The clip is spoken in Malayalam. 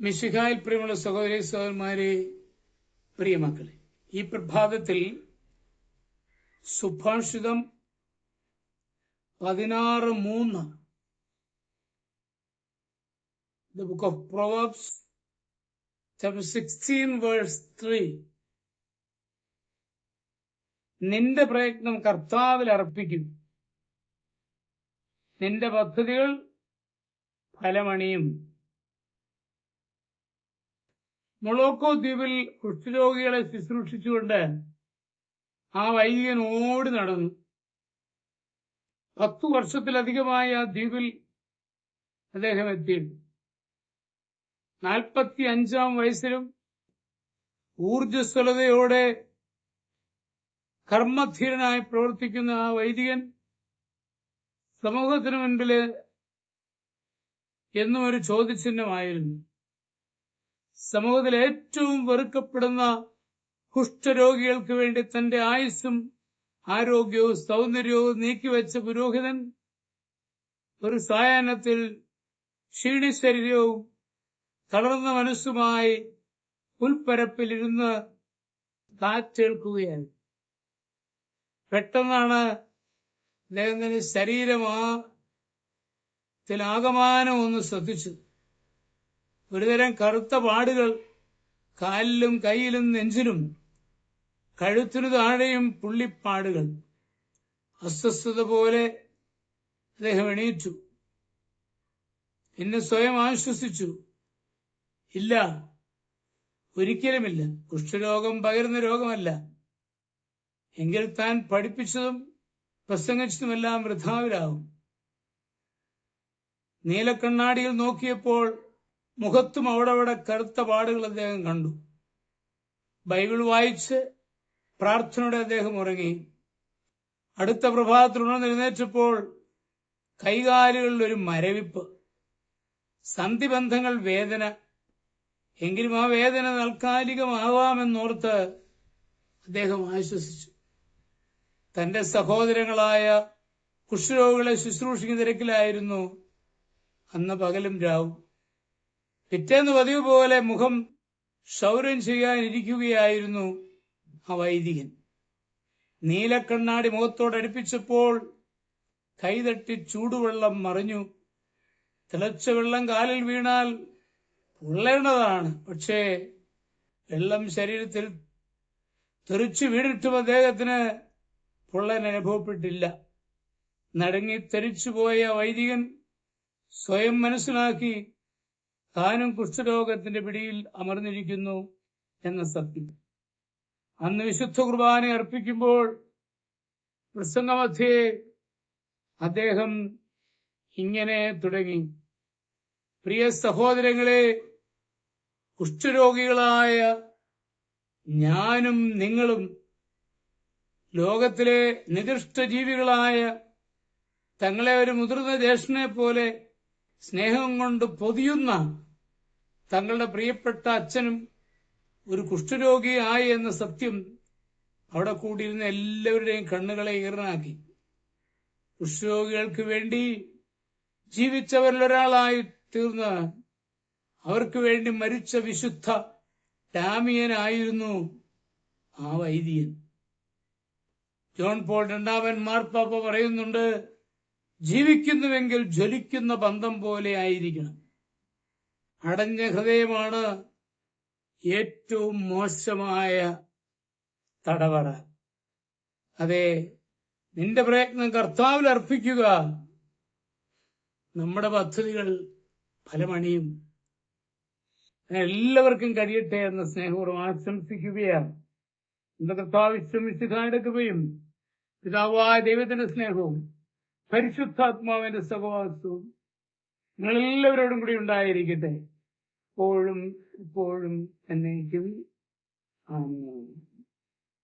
മിശിഹായിൽ പ്രിയമുള്ള സഹോദരി സഹോദരന്മാരെ പ്രിയമക്കളെ ഈ പ്രഭാതത്തിൽ സുഭാഷിതം പതിനാറ് മൂന്ന് book of proverbs chapter sixteen verse three നിന്റെ പ്രയത്നം കർത്താവിൽ അർപ്പിക്കും. നിന്റെ പദ്ധതികൾ ഫലമണിയും. മൊളോക്കോ ദ്വീപിൽ കുഷ്ഠരോഗികളെ ശുശ്രൂഷിച്ചുകൊണ്ട് ആ വൈദികൻ ഓടി നടന്നു. പത്തു വർഷത്തിലധികമായി ആ ദ്വീപിൽ അദ്ദേഹം എത്തി നാൽപ്പത്തി അഞ്ചാം വയസ്സിലും ഊർജസ്വലതയോടെ കർമ്മധീരനായി പ്രവർത്തിക്കുന്ന ആ വൈദികൻ സമൂഹത്തിനു മുൻപിൽ എന്നും ഒരു ചോദ്യചിഹ്നമായിരുന്നു. സമൂഹത്തിൽ ഏറ്റവും വെറുക്കപ്പെടുന്ന കുഷ്ഠരോഗികൾക്ക് വേണ്ടി തന്റെ ആയുസ്സും ആരോഗ്യവും സൗന്ദര്യവും നീക്കിവെച്ച പുരോഹിതൻ ഒരു സായാഹ്നത്തിൽ ക്ഷീണിശരീരവും തളർന്ന മനസ്സുമായി പുൽപ്പരപ്പിലിരുന്ന് കാറ്റേൽക്കുകയാണ്. പെട്ടെന്നാണ് അദ്ദേഹത്തിന്റെ ശരീരമാ ത്തിലാകമാനം ഒന്ന് ശ്രദ്ധിച്ചു ഒരുതരം കറുത്ത പാടുകൾ കാലിലും കൈയിലും നെഞ്ചിലും കഴുത്തിനു താഴെയും പുള്ളിപ്പാടുകൾ. അസ്വസ്ഥത പോലെ അദ്ദേഹം എണീറ്റു. പിന്നെ സ്വയം ആശ്വസിച്ചു. ഇല്ല ഒരിക്കലുമില്ല. കുഷ്ഠരോഗം പകരുന്ന രോഗമല്ല. എങ്കിൽ താൻ പഠിപ്പിച്ചതും പ്രസംഗിച്ചതുമെല്ലാം വൃഥാവിലാവും. നീലക്കണ്ണാടിയിൽ നോക്കിയപ്പോൾ മുഖത്തും അവിടെ അവിടെ കറുത്ത പാടുകൾ അദ്ദേഹം കണ്ടു. ബൈബിൾ വായിച്ച് പ്രാർത്ഥനയുടെ അദ്ദേഹം ഉറങ്ങി. അടുത്ത പ്രഭാതത്തിൽ ഉണർന്നെഴുന്നേറ്റപ്പോൾ കൈകാലുകളിൽ ഒരു മരവിപ്പ് സന്ധിബന്ധങ്ങൾ വേദന. എങ്കിലും ആ വേദന താൽക്കാലികമാവാമെന്നോർത്ത് അദ്ദേഹം ആശ്വസിച്ചു. തന്റെ സഹോദരങ്ങളായ കുഷ്ഠരോഗികളെ ശുശ്രൂഷിക്കുന്ന തിരക്കിലായിരുന്നു അന്ന് പകലും രാവും. പിറ്റേന്ന് പതിവ് പോലെ മുഖം ക്ഷൗരം ചെയ്യാനിരിക്കുകയായിരുന്നു ആ വൈദികൻ. നീലക്കണ്ണാടി മുഖത്തോട് അടുപ്പിച്ചപ്പോൾ കൈതട്ടി ചൂടുവെള്ളം മറിഞ്ഞു. തിളച്ച വെള്ളം കാലിൽ വീണാൽ പൊള്ളേണ്ടതാണ്. പക്ഷേ വെള്ളം ശരീരത്തിൽ തെറിച്ചു വീണിട്ടും അദ്ദേഹത്തിന് പൊള്ളൻ അനുഭവപ്പെട്ടില്ല. നടുങ്ങി തെറിച്ചുപോയ വൈദികൻ സ്വയം മനസ്സിലാക്കി താനും കുഷ്ഠരോഗത്തിന്റെ പിടിയിൽ അമർന്നിരിക്കുന്നു എന്ന സത്യം. അന്ന് വിശുദ്ധ കുർബാന അർപ്പിക്കുമ്പോൾ പ്രസംഗമധ്യേ അദ്ദേഹം ഇങ്ങനെ തുടങ്ങി. പ്രിയ സഹോദരങ്ങളെ കുഷ്ഠരോഗികളായ ഞാനും നിങ്ങളും ലോകത്തിലെ നികൃഷ്ട ജീവികളായ തങ്ങളെ ഒരു മുതിർന്ന ജ്യേഷ്ഠനെ പോലെ സ്നേഹം കൊണ്ട് പൊതിയുന്ന തങ്ങളുടെ പ്രിയപ്പെട്ട അച്ഛനും ഒരു കുഷ്ഠരോഗിയായി എന്ന സത്യം അവിടെ കൂടിയിരുന്ന എല്ലാവരുടെയും കണ്ണുകളെ ഈറനാക്കി കുഷ്ഠരോഗികൾക്ക് വേണ്ടി ജീവിച്ചവരിലൊരാളായി തീർന്ന അവർക്ക് വേണ്ടി മരിച്ച വിശുദ്ധ ഡാമിയനായിരുന്നു ആ വൈദികൻ. ജോൺ പോൾ രണ്ടാമൻ മാർപ്പാപ്പ പറയുന്നുണ്ട് ജീവിക്കുന്നുവെങ്കിൽ ജ്വലിക്കുന്ന ബന്ധം പോലെ ആയിരിക്കണം. അടഞ്ഞ ഹൃദയമാണ് ഏറ്റവും മോശമായ തടവറ. അതെ നിന്റെ പ്രയത്നം കർത്താവിൽ അർപ്പിക്കുക. നമ്മുടെ പദ്ധതികൾ ഫലമണിയും. എല്ലാവർക്കും കഴിയട്ടെ എന്ന സ്നേഹപൂർവം ആശംസിക്കുകയാണ്. എന്റെ കർത്താവ് വിശ്രമിച്ച് കൃപയും പിതാവായ ദൈവത്തിന്റെ സ്നേഹവും പരിശുദ്ധാത്മാവിന്റെ സഹവാസവും നിങ്ങളെല്ലാവരോടും കൂടി ഉണ്ടായിരിക്കട്ടെ. എപ്പോഴും ഇപ്പോഴും എന്നേക്കും. ആമേൻ.